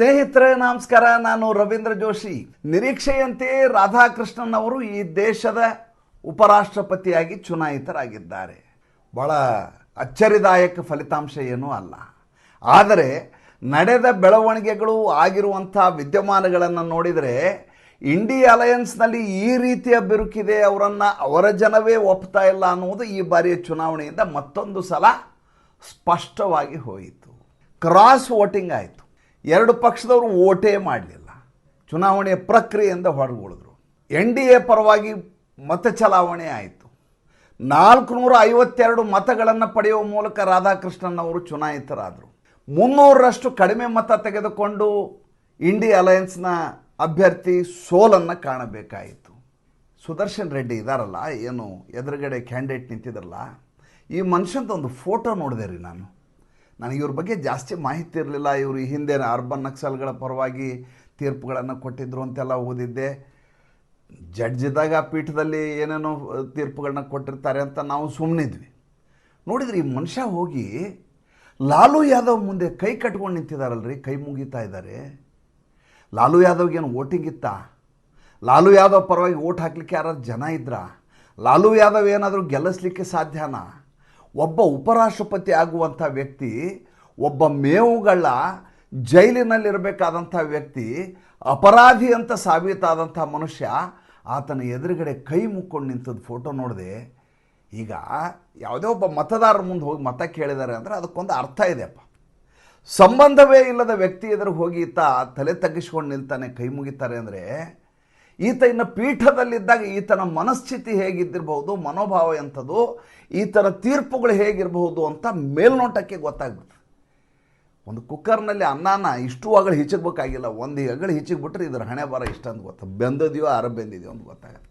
ಸ್ನೇಹಿತರೆ, ನಮಸ್ಕಾರ. ನಾನು ರವೀಂದ್ರ ಜೋಶಿ. ನಿರೀಕ್ಷೆಯಂತೆ ರಾಧಾಕೃಷ್ಣನ್ ಅವರು ಈ ದೇಶದ ಉಪರಾಷ್ಟ್ರಪತಿಯಾಗಿ ಚುನಾಯಿತರಾಗಿದ್ದಾರೆ. ಬಹಳ ಅಚ್ಚರಿದಾಯಕ ಫಲಿತಾಂಶ ಏನೂ ಅಲ್ಲ. ಆದರೆ, ನಡೆದ ಬೆಳವಣಿಗೆಗಳು ಆಗಿರುವಂಥ ವಿದ್ಯಮಾನಗಳನ್ನು ನೋಡಿದರೆ ಇಂಡಿಯಾ ಅಲಯನ್ಸ್ನಲ್ಲಿ ಈ ರೀತಿಯ ಬಿರುಕಿದೆ, ಅವರನ್ನು ಅವರ ಜನವೇ ಒಪ್ತಾ ಇಲ್ಲ ಅನ್ನುವುದು ಈ ಬಾರಿಯ ಚುನಾವಣೆಯಿಂದ ಮತ್ತೊಂದು ಸಲ ಸ್ಪಷ್ಟವಾಗಿ ಹೋಯಿತು. ಕ್ರಾಸ್ ವೋಟಿಂಗ್ ಆಯಿತು. ಎರಡು ಪಕ್ಷದವರು ಓಟೇ ಮಾಡಲಿಲ್ಲ. ಚುನಾವಣೆಯ ಪ್ರಕ್ರಿಯೆಯಿಂದ ಹೊರಗುಳಿದ್ರು. ಎನ್ ಡಿ ಎ ಪರವಾಗಿ ಮತ ಚಲಾವಣೆ ಆಯಿತು. ನಾಲ್ಕುನೂರ ಐವತ್ತೆರಡು ಮತಗಳನ್ನು ಪಡೆಯುವ ಮೂಲಕ ರಾಧಾಕೃಷ್ಣನ್ ಅವರು ಚುನಾಯಿತರಾದರು. ಮುನ್ನೂರರಷ್ಟು ಕಡಿಮೆ ಮತ ತೆಗೆದುಕೊಂಡು ಇಂಡಿ ಅಲಯನ್ಸ್ನ ಅಭ್ಯರ್ಥಿ ಸೋಲನ್ನು ಕಾಣಬೇಕಾಯಿತು. ಸುದರ್ಶನ್ ರೆಡ್ಡಿ ಇದ್ದಾರಲ್ಲ ಏನು ಎದುರುಗಡೆ ಕ್ಯಾಂಡಿಡೇಟ್ ನಿಂತಿದ್ರಲ್ಲ, ಈ ಮನುಷ್ಯಂದು ಒಂದು ಫೋಟೋ ನೋಡಿದೆ ರೀ ನಾನು. ನನಗೆ ಇವ್ರ ಬಗ್ಗೆ ಜಾಸ್ತಿ ಮಾಹಿತಿ ಇರಲಿಲ್ಲ. ಇವರು ಈ ಹಿಂದೆ ಅರ್ಬನ್ ನಕ್ಸಲ್ಗಳ ಪರವಾಗಿ ತೀರ್ಪುಗಳನ್ನು ಕೊಟ್ಟಿದ್ರು ಅಂತೆಲ್ಲ ಓದಿದ್ದೆ. ಜಡ್ಜ್ ಇದ್ದಾಗ ಪೀಠದಲ್ಲಿ ಏನೇನೋ ತೀರ್ಪುಗಳನ್ನ ಕೊಟ್ಟಿರ್ತಾರೆ ಅಂತ ನಾವು ಸುಮ್ಮನಿದ್ವಿ ನೋಡಿದ್ರೆ ಈ ಮನುಷ್ಯ ಹೋಗಿ ಲಾಲು ಯಾದವ್ ಮುಂದೆ ಕೈ ಕಟ್ಕೊಂಡು ನಿಂತಿದ್ದಾರಲ್ರಿ ಕೈ ಮುಗಿತಾ ಇದ್ದಾರೆ. ಲಾಲು ಯಾದವ್ಗೇನು ವೋಟಿಂಗ್ ಇತ್ತಾ? ಲಾಲು ಯಾದವ್ ಪರವಾಗಿ ಓಟ್ ಹಾಕ್ಲಿಕ್ಕೆ ಯಾರು ಜನ ಇದ್ರಾ? ಲಾಲು ಯಾದವ್ ಏನಾದರೂ ಗೆಲ್ಲಿಸ್ಲಿಕ್ಕೆ ಸಾಧ್ಯನಾ? ಒಬ್ಬ ಉಪರಾಷ್ಟ್ರಪತಿ ಆಗುವಂಥ ವ್ಯಕ್ತಿ, ಒಬ್ಬ ಮೇವುಗಳ ಜೈಲಿನಲ್ಲಿರಬೇಕಾದಂಥ ವ್ಯಕ್ತಿ, ಅಪರಾಧಿ ಅಂತ ಸಾಬೀತಾದಂಥ ಮನುಷ್ಯ, ಆತನ ಎದುರುಗಡೆ ಕೈ ಮುಕ್ಕೊಂಡು ನಿಂತದ್ದು ಫೋಟೋ ನೋಡಿದೆ. ಈಗ ಯಾವುದೇ ಒಬ್ಬ ಮತದಾರರ ಮುಂದೆ ಹೋಗಿ ಮತ ಕೇಳಿದ್ದಾರೆ ಅಂದರೆ ಅದಕ್ಕೊಂದು ಅರ್ಥ ಇದೆಯಪ್ಪ. ಸಂಬಂಧವೇ ಇಲ್ಲದ ವ್ಯಕ್ತಿ ಎದುರು ಹೋಗಿ ಈತ ತಲೆ ತಗ್ಗಿಸ್ಕೊಂಡು ನಿಲ್ತಾನೆ, ಕೈ ಮುಗಿತಾರೆ ಅಂದರೆ ಈತ ಇನ್ನು ಪೀಠದಲ್ಲಿದ್ದಾಗ ಈತನ ಮನಸ್ಥಿತಿ ಹೇಗಿದ್ದಿರಬಹುದು, ಮನೋಭಾವ ಎಂಥದ್ದು ಈತನ ತೀರ್ಪುಗಳು ಹೇಗಿರಬಹುದು ಅಂತ ಮೇಲ್ನೋಟಕ್ಕೆ ಗೊತ್ತಾಗ್ಬಿಡ್ತದೆ ಒಂದು ಕುಕ್ಕರ್ನಲ್ಲಿ ಅನ್ನಾನ ಇಷ್ಟು ಅಗಳು ಹಿಚಕ್ಬೇಕಾಗಿಲ್ಲ ಒಂದು ಅಗಳು ಹಿಚಕ್ಬಿಟ್ರೆ ಇದ್ರ ಹಣೆ ಬರ ಇಷ್ಟ ಅಂತ ಗೊತ್ತ? ಬೆಂದದೆಯೋ ಅರ ಬೆಂದಿದೆಯೋ ಅಂತ ಗೊತ್ತಾಗತ್ತೆ.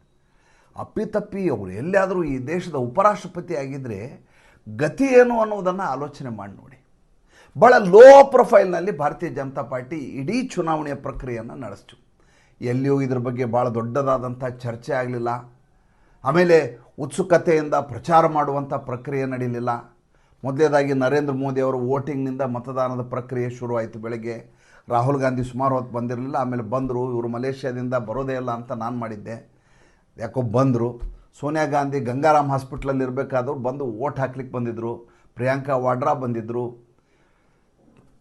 ಅಪ್ಪಿತಪ್ಪಿ ಅವರು ಎಲ್ಲಿಯಾದರೂ ಈ ದೇಶದ ಉಪರಾಷ್ಟ್ರಪತಿ ಆಗಿದ್ದರೆ ಗತಿ ಏನು ಅನ್ನೋದನ್ನು ಆಲೋಚನೆ ಮಾಡಿ ನೋಡಿ. ಭಾಳ ಲೋ ಪ್ರೊಫೈಲ್ನಲ್ಲಿ ಭಾರತೀಯ ಜನತಾ ಪಾರ್ಟಿ ಇಡೀ ಚುನಾವಣೆಯ ಪ್ರಕ್ರಿಯೆಯನ್ನು ನಡೆಸ್ತು. ಎಲ್ಲಿಯೂ ಇದ್ರ ಬಗ್ಗೆ ಭಾಳ ದೊಡ್ಡದಾದಂಥ ಚರ್ಚೆ ಆಗಲಿಲ್ಲ. ಆಮೇಲೆ ಉತ್ಸುಕತೆಯಿಂದ ಪ್ರಚಾರ ಮಾಡುವಂಥ ಪ್ರಕ್ರಿಯೆ ನಡೀಲಿಲ್ಲ. ಮೊದಲೇದಾಗಿ ನರೇಂದ್ರ ಮೋದಿ ಅವರು ವೋಟಿಂಗ್ನಿಂದ ಮತದಾನದ ಪ್ರಕ್ರಿಯೆ ಶುರುವಾಯಿತು ಬೆಳಗ್ಗೆ. ರಾಹುಲ್ ಗಾಂಧಿ ಸುಮಾರು ಹೊತ್ತು ಬಂದಿರಲಿಲ್ಲ. ಆಮೇಲೆ ಬಂದರು. ಇವರು ಮಲೇಷ್ಯಾದಿಂದ ಬರೋದೇ ಇಲ್ಲ ಅಂತ ನಾನು ಮಾಡಿದ್ದೆ. ಯಾಕೋ ಬಂದರು. ಸೋನಿಯಾ ಗಾಂಧಿ ಗಂಗಾರಾಮ್ ಹಾಸ್ಪಿಟ್ಲಲ್ಲಿ ಇರಬೇಕಾದವ್ರು ಬಂದು ಓಟ್ ಹಾಕ್ಲಿಕ್ಕೆ ಬಂದಿದ್ದರು ಪ್ರಿಯಾಂಕಾ ವಾಡ್ರಾ ಬಂದಿದ್ದರು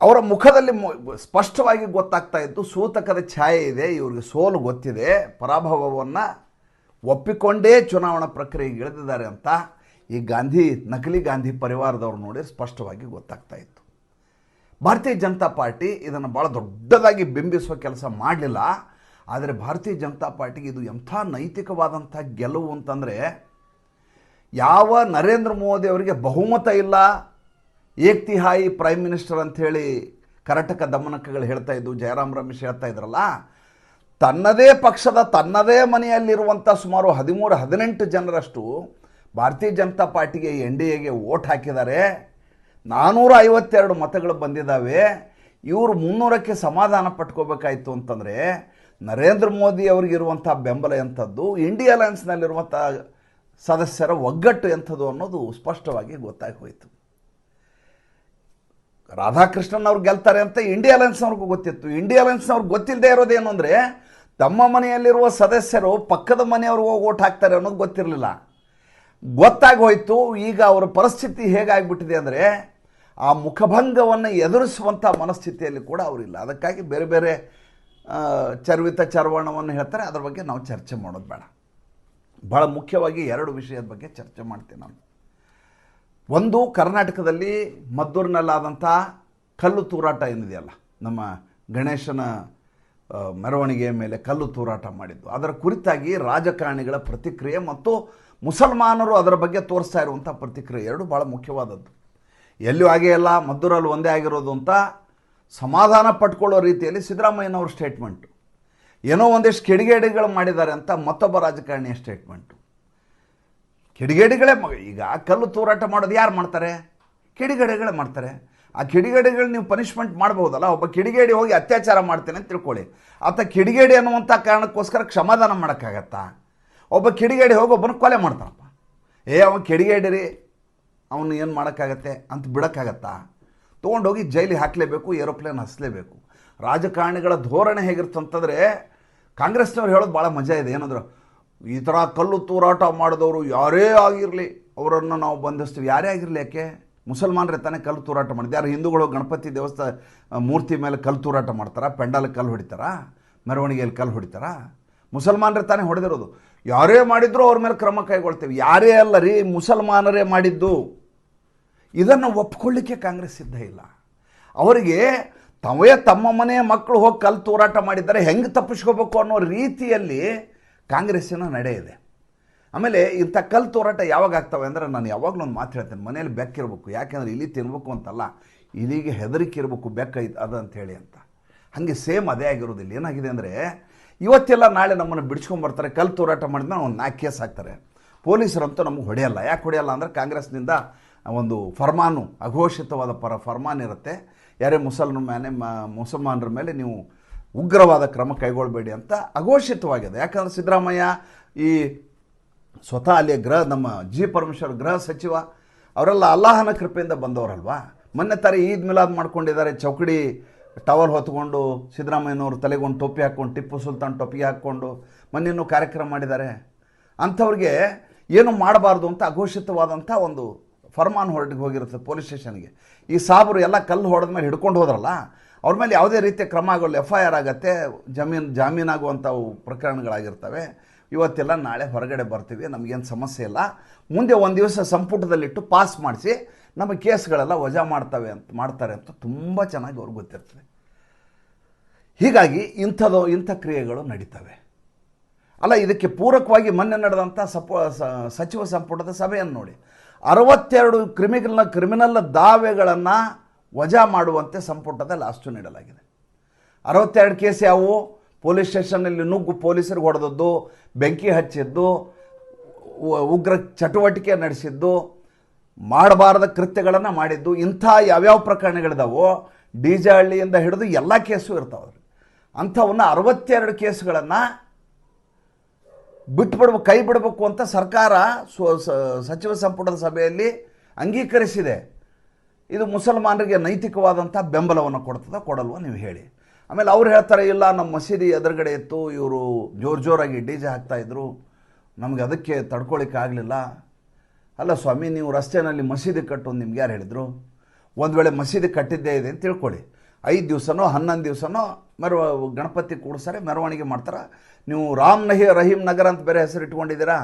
ಅವರ ಮುಖದಲ್ಲಿ ಸ್ಪಷ್ಟವಾಗಿ ಗೊತ್ತಾಗ್ತಾ ಇತ್ತು, ಸೂತಕದ ಛಾಯೆ ಇದೆ, ಇವರಿಗೆ ಸೋಲು ಗೊತ್ತಿದೆ, ಪರಾಭವವನ್ನು ಒಪ್ಪಿಕೊಂಡೇ ಚುನಾವಣಾ ಪ್ರಕ್ರಿಯೆಗೆ ಇಳಿದಿದ್ದಾರೆ ಅಂತ ಈ ಗಾಂಧಿ, ನಕಲಿ ಗಾಂಧಿ ಪರಿವಾರದವ್ರು ನೋಡಿ ಸ್ಪಷ್ಟವಾಗಿ ಗೊತ್ತಾಗ್ತಾ ಇತ್ತು. ಭಾರತೀಯ ಜನತಾ ಪಾರ್ಟಿ ಇದನ್ನು ಭಾಳ ದೊಡ್ಡದಾಗಿ ಬಿಂಬಿಸುವ ಕೆಲಸ ಮಾಡಲಿಲ್ಲ, ಆದರೆ ಭಾರತೀಯ ಜನತಾ ಪಾರ್ಟಿಗೆ ಇದು ಎಂಥ ನೈತಿಕವಾದಂಥ ಗೆಲುವು ಅಂತಂದರೆ, ಯಾವ ನರೇಂದ್ರ ಮೋದಿ ಅವರಿಗೆ ಬಹುಮತ ಇಲ್ಲ ಏಕ್ತಿಹಾಯಿ ಪ್ರೈಮ್ ಮಿನಿಸ್ಟರ್ ಅಂಥೇಳಿ ಕರ್ನಾಟಕ ದಮನಕಗಳು ಹೇಳ್ತಾ ಇದ್ದು ಜಯರಾಮ್ ರಮೇಶ್ ಹೇಳ್ತಾ ಇದ್ರಲ್ಲ, ತನ್ನದೇ ಪಕ್ಷದ ತನ್ನದೇ ಮನೆಯಲ್ಲಿರುವಂಥ ಸುಮಾರು ಹದಿಮೂರು, ಹದಿನೆಂಟು ಜನರಷ್ಟು ಭಾರತೀಯ ಜನತಾ ಪಾರ್ಟಿಗೆ ಎನ್ ಡಿ ಎಗೆ ಓಟ್ ಹಾಕಿದ್ದಾರೆ. ನಾನ್ನೂರ ಐವತ್ತೆರಡು ಮತಗಳು ಬಂದಿದ್ದಾವೆ. ಇವರು ಮುನ್ನೂರಕ್ಕೆ ಸಮಾಧಾನ ಪಟ್ಕೋಬೇಕಾಯಿತು ಅಂತಂದರೆ, ನರೇಂದ್ರ ಮೋದಿ ಅವರಿಗಿರುವಂಥ ಬೆಂಬಲ ಎಂಥದ್ದು ಇಂಡಿಯಾ ಅಲಯನ್ಸ್ನಲ್ಲಿರುವಂಥ ಸದಸ್ಯರ ಒಗ್ಗಟ್ಟು ಎಂಥದ್ದು ಅನ್ನೋದು ಸ್ಪಷ್ಟವಾಗಿ ಗೊತ್ತಾಗಿ ಹೋಯಿತು. ರಾಧಾಕೃಷ್ಣನ್ ಅವ್ರು ಗೆಲ್ತಾರೆ ಅಂತ ಇಂಡಿಯಾ ಅಲಯನ್ಸ್ನವ್ರಿಗೂ ಗೊತ್ತಿತ್ತು. ಇಂಡಿಯಾ ಅಲಯನ್ಸ್ನವ್ರಿಗೆ ಗೊತ್ತಿಲ್ಲದೆ ಇರೋದೇನು ಅಂದರೆ, ತಮ್ಮ ಮನೆಯಲ್ಲಿರುವ ಸದಸ್ಯರು ಪಕ್ಕದ ಮನೆಯವರು ಹೋಗಿ ಓಟ್ ಹಾಕ್ತಾರೆ ಅನ್ನೋದು ಗೊತ್ತಿರಲಿಲ್ಲ. ಗೊತ್ತಾಗಿ ಹೋಯಿತು, ಈಗ ಅವರ ಪರಿಸ್ಥಿತಿ ಹೇಗಾಗ್ಬಿಟ್ಟಿದೆ ಅಂದರೆ, ಆ ಮುಖಭಂಗವನ್ನು ಎದುರಿಸುವಂಥ ಮನಸ್ಥಿತಿಯಲ್ಲಿ ಕೂಡ ಅವರಿಲ್ಲ ಅದಕ್ಕಾಗಿ ಬೇರೆ ಬೇರೆ ಚರ್ವಿತ ಚರ್ವಣವನ್ನು ಹೇಳ್ತಾರೆ. ಅದ್ರ ಬಗ್ಗೆ ನಾವು ಚರ್ಚೆ ಮಾಡೋದು ಬೇಡ. ಭಾಳ ಮುಖ್ಯವಾಗಿ ಎರಡು ವಿಷಯದ ಬಗ್ಗೆ ಚರ್ಚೆ ಮಾಡ್ತೀನಿ ನಾನು. ಒಂದು ಕರ್ನಾಟಕದಲ್ಲಿ ಮದ್ದೂರಿನಲ್ಲಾದಂಥ ಕಲ್ಲು ತೂರಾಟ ಏನಿದೆಯಲ್ಲ, ನಮ್ಮ ಗಣೇಶನ ಮೆರವಣಿಗೆಯ ಮೇಲೆ ಕಲ್ಲು ತೂರಾಟ ಮಾಡಿದ್ದು. ಅದರ ಕುರಿತಾಗಿ ರಾಜಕಾರಣಿಗಳ ಪ್ರತಿಕ್ರಿಯೆ ಮತ್ತು ಮುಸಲ್ಮಾನರು ಅದರ ಬಗ್ಗೆ ತೋರಿಸ್ತಾ ಇರುವಂಥ ಪ್ರತಿಕ್ರಿಯೆ ಎರಡು ಭಾಳ ಮುಖ್ಯವಾದದ್ದು. ಎಲ್ಲೂ ಆಗೇ ಇಲ್ಲ ಮದ್ದೂರಲ್ಲಿ ಒಂದೇ ಆಗಿರೋದು ಅಂತ ಸಮಾಧಾನ ಪಟ್ಕೊಳ್ಳೋ ರೀತಿಯಲ್ಲಿ ಸಿದ್ದರಾಮಯ್ಯನವ್ರ ಸ್ಟೇಟ್ಮೆಂಟು ಏನೋ ಒಂದಿಷ್ಟು ಕೆಡಿಗೇಡಿಗಳು ಮಾಡಿದ್ದಾರೆ ಅಂತ ಮತ್ತೊಬ್ಬ ರಾಜಕಾರಣಿಯ ಸ್ಟೇಟ್ಮೆಂಟು ಕಿಡಿಗೇಡಿಗಳೇ ಈಗ ಕಲ್ಲು ತೂರಾಟ ಮಾಡೋದು ಯಾರು ಮಾಡ್ತಾರೆ? ಕಿಡಿಗೇಡಿಗಳೇ ಮಾಡ್ತಾರೆ. ಆ ಕಿಡಿಗೇಡಿಗಳು ನೀವು ಪನಿಷ್ಮೆಂಟ್ ಮಾಡ್ಬೋದಲ್ಲ, ಒಬ್ಬ ಕಿಡಿಗೇಡಿ ಹೋಗಿ ಅತ್ಯಾಚಾರ ಮಾಡ್ತೇನೆ ಅಂತ ತಿಳ್ಕೊಳ್ಳಿ. ಆತ ಕಿಡಿಗೇಡಿ ಅನ್ನುವಂಥ ಕಾರಣಕ್ಕೋಸ್ಕರ ಕ್ಷಮಾದಾನ ಮಾಡೋಕ್ಕಾಗತ್ತಾ? ಒಬ್ಬ ಕಿಡಿಗೇಡಿ ಹೋಗಿ ಒಬ್ಬನ ಕೊಲೆ ಮಾಡ್ತಾನಪ್ಪ. ಏ, ಅವನು ಕಿಡಿಗೇಡಿ ರೀ, ಅವನು ಏನು ಮಾಡೋಕ್ಕಾಗತ್ತೆ ಅಂತ ಬಿಡೋಕ್ಕಾಗತ್ತಾ? ತೊಗೊಂಡೋಗಿ ಜೈಲಿಗೆ ಹಾಕಲೇಬೇಕು, ಏರೋಪ್ಲೇನ್ ಹಸಲೇಬೇಕು. ರಾಜಕಾರಣಿಗಳ ಧೋರಣೆ ಹೇಗಿರ್ತಂತಂದರೆ, ಕಾಂಗ್ರೆಸ್ನವ್ರು ಹೇಳೋದು ಭಾಳ ಮಜಾ ಇದೆ. ಏನಂದ್ರೆ ಈ ಥರ ಕಲ್ಲು ತೂರಾಟ ಮಾಡಿದವರು ಯಾರೇ ಆಗಿರಲಿ, ಅವರನ್ನು ನಾವು ಬಂಧಿಸ್ತೀವಿ. ಯಾರೇ ಆಗಿರಲಿ ಯಾಕೆ? ಮುಸಲ್ಮಾನರೇ ತಾನೇ ಕಲ್ಲು ತೂರಾಟ ಮಾಡಿದ್ದು. ಯಾರು ಹಿಂದೂಗಳು ಗಣಪತಿ ದೇವಸ್ಥಾನ ಮೂರ್ತಿ ಮೇಲೆ ಕಲ್ಲು ತೂರಾಟ ಮಾಡ್ತಾರಾ? ಪೆಂಡಾಲಿಗೆ ಕಲ್ಲು ಹೊಡಿತಾರಾ? ಮೆರವಣಿಗೆಯಲ್ಲಿ ಕಲ್ಲು ಹೊಡಿತಾರಾ? ಮುಸಲ್ಮಾನರೇ ತಾನೇ ಹೊಡೆದಿರೋದು. ಯಾರೇ ಮಾಡಿದ್ರು ಅವ್ರ ಮೇಲೆ ಕ್ರಮ ಕೈಗೊಳ್ತೇವೆ. ಯಾರೇ ಅಲ್ಲ ರೀ, ಮುಸಲ್ಮಾನರೇ ಮಾಡಿದ್ದು. ಇದನ್ನು ಒಪ್ಕೊಳ್ಳಿಕ್ಕೆ ಕಾಂಗ್ರೆಸ್ ಸಿದ್ಧ ಇಲ್ಲ. ಅವರಿಗೆ ತಮ್ಮ ಮನೆಯ ಮಕ್ಕಳು ಹೋಗಿ ಕಲ್ಲು ತೂರಾಟ ಮಾಡಿದ್ದಾರೆ. ಹೆಂಗೆ ತಪ್ಪಿಸ್ಕೋಬೇಕು ಅನ್ನೋ ರೀತಿಯಲ್ಲಿ ಕಾಂಗ್ರೆಸ್ಸಿನ ನಡೆ ಇದೆ. ಆಮೇಲೆ ಇಂಥ ಕಲ್ಲು ತೋರಾಟ ಯಾವಾಗ ಆಗ್ತವೆ ಅಂದರೆ ನಾನು ಯಾವಾಗಲೂ ಒಂದು ಮಾತು ಹೇಳ್ತೇನೆ ಮನೇಲಿ ಬೆಕ್ಕಿರ್ಬೇಕು. ಯಾಕೆಂದ್ರೆ ಇಲ್ಲಿ ತಿನ್ಬೇಕು ಅಂತಲ್ಲ, ಇಲ್ಲಿಗೆ ಹೆದರಿಕೆ ಇರಬೇಕು ಬೆಕ್ಕ ಅದು ಅಂತ ಹೇಳಿ ಅಂತ. ಹಾಗೆ ಸೇಮ್ ಅದೇ ಆಗಿರೋದಿಲ್ಲ ಏನಾಗಿದೆ ಅಂದರೆ, ಇವತ್ತೆಲ್ಲ ನಾಳೆ ನಮ್ಮನ್ನು ಬಿಡಿಸ್ಕೊಂಬರ್ತಾರೆ ಕಲ್ಲು ತೋರಾಟ ಮಾಡಿದ್ರೆ ಒಂದು ನಾಲ್ಕು ಕೇಸ್ ಹಾಕ್ತಾರೆ. ಪೊಲೀಸರಂತೂ ನಮಗೆ ಹೊಡೆಯಲ್ಲ. ಯಾಕೆ ಹೊಡೆಯಲ್ಲ ಅಂದರೆ ಕಾಂಗ್ರೆಸ್ನಿಂದ ಒಂದು ಫರ್ಮಾನು, ಅಘೋಷಿತವಾದ ಪರ ಫರ್ಮಾನ್ ಇರುತ್ತೆ. ಯಾರೇ ಮುಸಲ್ಮಾನ ಮುಸಲ್ಮಾನರ ಮೇಲೆ ನೀವು ಉಗ್ರವಾದ ಕ್ರಮ ಕೈಗೊಳ್ಳಬೇಡಿ ಅಂತ ಅಘೋಷಿತವಾಗಿದೆ. ಯಾಕಂದರೆ ಸಿದ್ದರಾಮಯ್ಯ ಈ ಸ್ವತಃ ಅಲ್ಲಿ ಗೃಹ ನಮ್ಮ ಜಿ ಪರಮೇಶ್ವರ್ ಗೃಹ ಸಚಿವ, ಅವರೆಲ್ಲ ಅಲ್ಲಾಹನ ಕೃಪೆಯಿಂದ ಬಂದವರಲ್ವಾ? ಮೊನ್ನೆ ತರ ಈದ್ ಮಿಲಾದ್ ಮಾಡ್ಕೊಂಡಿದ್ದಾರೆ. ಚೌಕಡಿ ಟವಲ್ ಹೊತ್ಕೊಂಡು ಸಿದ್ದರಾಮಯ್ಯನವರು ತಲೆಗೊಂಡು ಟೊಪ್ಪಿ ಹಾಕ್ಕೊಂಡು, ಟಿಪ್ಪು ಸುಲ್ತಾನ್ ಟೊಪ್ಪಿಗೆ ಹಾಕ್ಕೊಂಡು ಮೊನ್ನೆನೂ ಕಾರ್ಯಕ್ರಮ ಮಾಡಿದ್ದಾರೆ. ಅಂಥವ್ರಿಗೆ ಏನು ಮಾಡಬಾರ್ದು ಅಂತ ಅಘೋಷಿತವಾದಂಥ ಒಂದು ಫರ್ಮಾನ್ ಹೊರಟಿಗೆ ಹೋಗಿರುತ್ತೆ ಪೊಲೀಸ್ ಸ್ಟೇಷನ್ಗೆ. ಈ ಸಾಬರು ಎಲ್ಲ ಕಲ್ಲು ಹೊಡೆದ ಮೇಲೆ ಹಿಡ್ಕೊಂಡು ಹೋದ್ರಲ್ಲ? ಅವ್ರ ಮೇಲೆ ಯಾವುದೇ ರೀತಿಯ ಕ್ರಮ ಆಗೋಲ್ಲ ಎಫ್ ಐ ಆರ್ ಆಗುತ್ತೆ, ಜಮೀನು, ಜಾಮೀನಾಗುವಂಥವು ಪ್ರಕರಣಗಳಾಗಿರ್ತವೆ. ಇವತ್ತೆಲ್ಲ ನಾಳೆ ಹೊರಗಡೆ ಬರ್ತೀವಿ, ನಮಗೇನು ಸಮಸ್ಯೆ ಇಲ್ಲ. ಮುಂದೆ ಒಂದು ದಿವಸ ಸಂಪುಟದಲ್ಲಿಟ್ಟು ಪಾಸ್ ಮಾಡಿಸಿ, ನಮ್ಮ ಕೇಸ್ಗಳೆಲ್ಲ ವಜಾ ಮಾಡ್ತವೆ ಅಂತ, ಮಾಡ್ತಾರೆ ಅಂತ ತುಂಬ ಚೆನ್ನಾಗಿ ಅವ್ರಿಗೆ ಗೊತ್ತಿರ್ತದೆ. ಹೀಗಾಗಿ ಇಂಥದ್ದು ಇಂಥ ಕ್ರಿಯೆಗಳು ನಡೀತವೆ. ಅಲ್ಲ, ಇದಕ್ಕೆ ಪೂರಕವಾಗಿ ಮೊನ್ನೆ ನಡೆದಂಥ ಸಪ ಸಚಿವ ಸಂಪುಟದ ಸಭೆಯನ್ನು ನೋಡಿ. ಅರವತ್ತೆರಡು ಕ್ರಿಮಿನಲ್ ಕ್ರಿಮಿನಲ್ ದಾವೆಗಳನ್ನು ವಜಾ ಮಾಡುವಂತೆ ಸಂಪುಟದ ಲಾಸ್ಟು ನೀಡಲಾಗಿದೆ. ಅರವತ್ತೆರಡು ಕೇಸ್ ಯಾವುವು? ಪೊಲೀಸ್ ಸ್ಟೇಷನ್ನಲ್ಲಿ ನುಗ್ಗು ಪೊಲೀಸರಿಗೆ ಹೊಡೆದದ್ದು, ಬೆಂಕಿ ಹಚ್ಚಿದ್ದು ಉಗ್ರ ಚಟುವಟಿಕೆ ನಡೆಸಿದ್ದು, ಮಾಡಬಾರದ ಕೃತ್ಯಗಳನ್ನು ಮಾಡಿದ್ದು, ಇಂಥ ಯಾವ್ಯಾವ ಪ್ರಕರಣಗಳಿದಾವೋ, ಡಿ ಜೆ ಹಳ್ಳಿಯಿಂದ ಹಿಡಿದು ಎಲ್ಲ ಕೇಸು ಇರ್ತಾವೆ ಅಂಥವನ್ನ ಅರವತ್ತೆರಡು ಕೇಸುಗಳನ್ನು ಬಿಟ್ಬಿಡ್ಬೇಕು ಕೈ ಬಿಡಬೇಕು ಅಂತ ಸರ್ಕಾರ ಸಚಿವ ಸಂಪುಟದ ಸಭೆಯಲ್ಲಿ ಅಂಗೀಕರಿಸಿದೆ. ಇದು ಮುಸಲ್ಮಾನರಿಗೆ ನೈತಿಕವಾದಂಥ ಬೆಂಬಲವನ್ನು ಕೊಡ್ತದ, ಕೊಡಲ್ವ ನೀವು ಹೇಳಿ. ಆಮೇಲೆ ಅವ್ರು ಹೇಳ್ತಾರೆ, ಇಲ್ಲ, ನಮ್ಮ ಮಸೀದಿ ಎದುರುಗಡೆ ಇತ್ತು, ಇವರು ಜೋರು ಜೋರಾಗಿ ಡಿ ಜೆ ಹಾಕ್ತಾಯಿದ್ರು ನಮಗೆ ಅದಕ್ಕೆ ತಡ್ಕೊಳಿಕ್ಕೆ ಆಗಲಿಲ್ಲ. ಅಲ್ಲ ಸ್ವಾಮಿ, ನೀವು ರಸ್ತೆಯಲ್ಲಿ ಮಸೀದಿ ಕಟ್ಟು ನಿಮ್ಗೆ ಯಾರು ಹೇಳಿದರು? ಒಂದು ವೇಳೆ ಮಸೀದಿ ಕಟ್ಟಿದ್ದೇ ಇದೆ ಅಂತ ತಿಳ್ಕೊಳ್ಳಿ. ಐದು ದಿವಸನೋ, ಹನ್ನೊಂದು ದಿವಸನೋ ಮೆರವ, ಗಣಪತಿ ಕೂಡಿಸ್ತಾರೆ ಮೆರವಣಿಗೆ ಮಾಡ್ತಾರೆ. ನೀವು ರಾಮ್ ನಹಿ ರಹೀಮ್ ನಗರ ಅಂತ ಬೇರೆ ಹೆಸರು ಇಟ್ಕೊಂಡಿದ್ದೀರಾ